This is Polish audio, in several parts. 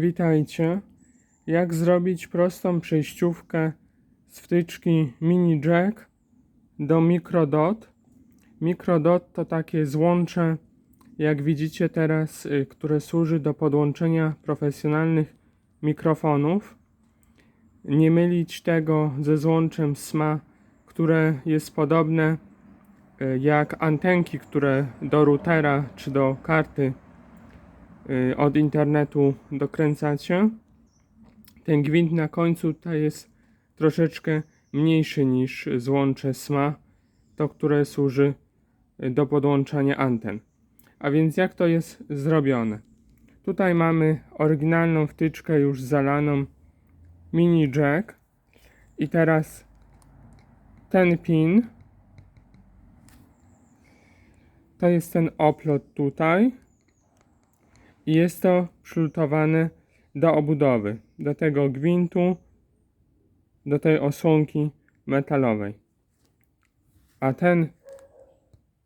Witajcie. Jak zrobić prostą przejściówkę z wtyczki Mini Jack do Microdot? Microdot to takie złącze, jak widzicie teraz, y, które służy do podłączenia profesjonalnych mikrofonów. Nie mylić tego ze złączem SMA, które jest podobne y, jak antenki, które do routera czy do karty od internetu dokręcacie. Ten gwint na końcu tutaj jest troszeczkę mniejszy niż złącze SMA, to które służy y, do podłączania anten. A więc jak to jest zrobione? Tutaj mamy oryginalną wtyczkę już zalaną mini jack i teraz ten pin to jest ten oplot tutaj i jest to przylutowane do obudowy, do tego gwintu, do tej osłonki metalowej. A ten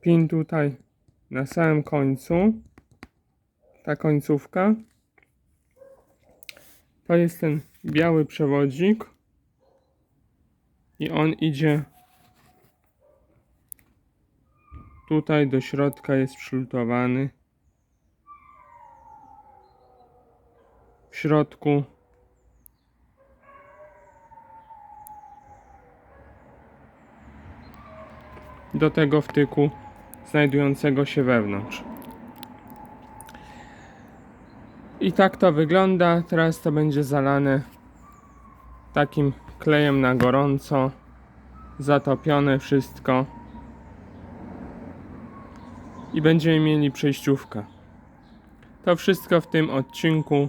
pin tutaj na samym końcu, ta końcówka, to jest ten biały przewodzik i on idzie tutaj do środka jest przylutowany. Środku do tego wtyku znajdującego się wewnątrz. I tak to wygląda. Teraz to będzie zalane takim klejem na gorąco. Zatopione wszystko. I będziemy mieli przejściówkę. To wszystko w tym odcinku.